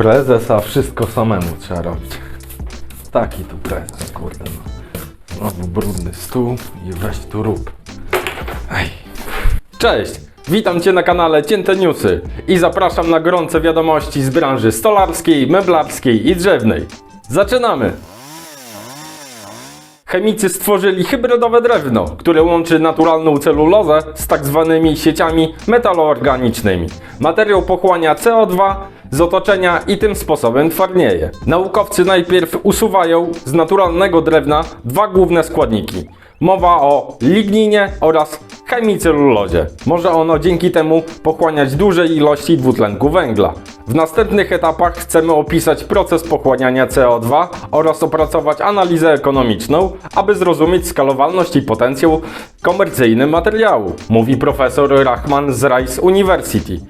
prezes, a wszystko samemu trzeba robić. Taki tu prezes, kurde no. Znowu brudny stół i weź tu rób. Ej. Cześć! Witam Cię na kanale Cięte Newsy i zapraszam na gorące wiadomości z branży stolarskiej, meblarskiej i drzewnej. Zaczynamy! Chemicy stworzyli hybrydowe drewno, które łączy naturalną celulozę z tak zwanymi sieciami metaloorganicznymi. Materiał pochłania CO2 z otoczenia i tym sposobem twardnieje. Naukowcy najpierw usuwają z naturalnego drewna dwa główne składniki. Mowa o ligninie oraz chemicelulozie. Może ono dzięki temu pochłaniać duże ilości dwutlenku węgla. W następnych etapach chcemy opisać proces pochłaniania CO2 oraz opracować analizę ekonomiczną, aby zrozumieć skalowalność i potencjał komercyjny materiału, mówi profesor Rachman z Rice University.